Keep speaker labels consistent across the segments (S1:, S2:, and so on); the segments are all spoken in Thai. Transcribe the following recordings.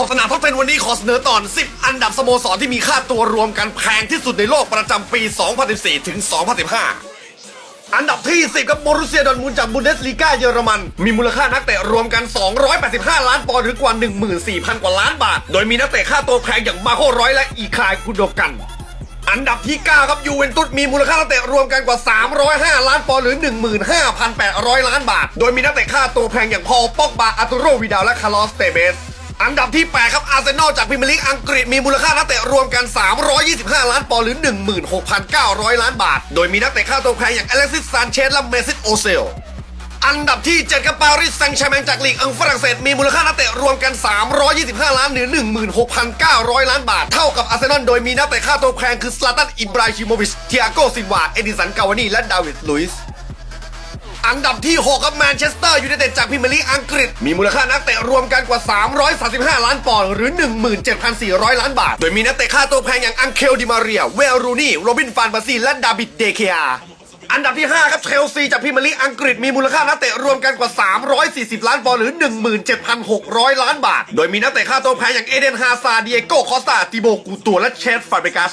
S1: อบสนามท็อป10วันนี้ขอเสนอตอน 10 อันดับสโมสรที่มีค่าตัวรวมกันแพงที่สุดในโลกประจำปี 2014 ถึง 2015 อันดับที่ 10 กับบรุเซียดอร์มุนจากบุนเดสลีกาเยอรมัน มีมูลค่านักเตะรวมกัน 285 ล้านปอนด์หรือกว่า 14,000 กว่าล้านบาท โดยมีนักเตะค่าตัวแพงอย่างมาโคร้อยและอีคายกุโดกันอันดับที่ 9 ครับยูเวนตุสมีมูลค่านักเตะรวมกันกว่า 305 ล้านปอนด์หรือ 15,800 ล้านบาท โดยมีนักเตะค่าตัวแพงอย่างพอล ปอกบาอาร์ตูโรวิดาและคาร์ลอสเตเบส อันดับที่ 8 ครับอาร์เซนอลจากพรีเมียร์ลีกอังกฤษมีมูลค่านักเตะรวมกัน 325 ล้านปอนด์หรือ 16,900 ล้านบาท โดยมีนักเตะค่าตัวแพงอย่างอเล็กซิสซานเชสและเมซิตโอเซลอันดับที่ 7กับปารีสแซงต์แชร์แมงจากลีกอังฝรั่งเศสมีมูลค่านักเตะรวมกัน 325 ล้านหรือ 16,900 ล้านบาท เท่ากับอาร์เซนอลโดยมีนักเตะค่าตัวแพงคือสลาตันอิบราฮิโมวิชเทียโกซินวาเอดิสันกาวานีและดาวิดลุยส์ อันดับที่6กับแมนเชสเตอร์ยูไนเต็ดจากพรีเมียร์ลีอังกฤษ มีมูลค่านักเตะรวมกันกว่า 335 ล้านปอนด์หรือ 17,400 ล้านบาท โดยมีนักเตะค่าตัวแพงอย่างอังเคลดิมาเรีย เวลรูนี่โรบินฟานบาซีและดาบิดเดเคอาอันดับที่ 5 ครับเชลซีจากพรีเมียร์ลีอังกฤษมีมูลค่านักเตะรวมกันกว่า 340 ล้านปอนด์หรือ 17,600 ล้านบาท โดยมีนักเตะค่าตัวแพงอย่างเอเดนฮาซาเดียโกคอสตาติโบกูตัวและเชสฟาเบกัส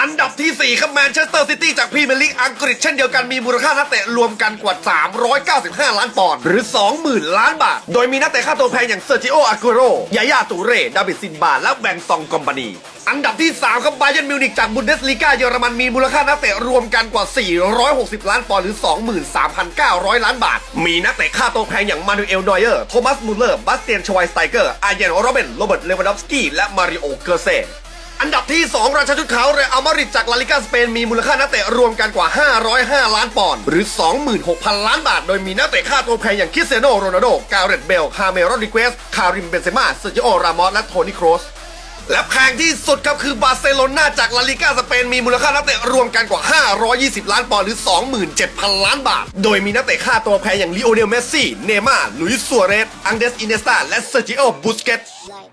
S1: อันดับที่ 4 ครับแมนเชสเตอร์ซิตี้จากพรีเมียร์ลีกอังกฤษเช่นเดียวกันมีมูลค่านักเตะรวมกันกว่า 395 ล้านปอนด์หรือ 20,000 ล้านบาท โดยมีนักเตะค่าตัวแพงอย่างเซอร์จิโออากูโรยายาตูเร่ดาวิดซินบาและแบงซองกอมปานีอันดับที่ 3 ครับบาเยร์นมิวนิกจากบุนเดสลีกาเยอรมันมีมูลค่านักเตะรวมกันกว่า 460 ล้านปอนด์หรือ 23,900 ล้านบาท มีนักเตะค่าตัวแพงอย่างมานูเอลนอยเออร์โทมัสมูลเลอร์บาสเตียนชวายสไตเกอร์อาเยนโรเบนโรเบิร์ตเลวานดอฟสกี้และมาริโอเกอร์เซ่ อันดับที่ 2 ราชาชุดขาวเรอัลมาดริดจากลาลิกาสเปนมีมูลค่านักเตะรวมกันกว่า 505 ล้านปอนด์หรือ 26,000 ล้านบาท โดยมีนักเตะค่าตัวแพงอย่างคริสเตียโนโรนัลโด กาเรตเบลคาเมรอดิเกสคาริมเบนเซม่าเซอร์จิโอ รามอสและโทนี่ โครส และแพงที่สุดครับคือบาร์เซโลนาจากลาลิกาสเปนมีมูลค่านักเตะรวมกันกว่า 520 ล้านปอนด์หรือ 27,000 ล้านบาท โดยมีนักเตะค่าตัวแพงอย่างลีโอเนล เมสซี่ เนม่า ลุยส์ ซัวเรส อังเดส อินเนสตา และเซอร์จิโอ บุสเกต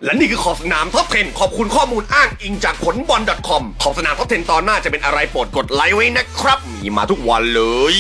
S1: และนี่คือขอบสนามท็อป10ขอบคุณข้อมูลอ้างอิงจากผลบอล .com ขอบสนามท็อป10ตอนหน้าจะเป็นอะไรโปรดกดไลค์ไว้นะครับ มีมาทุกวันเลย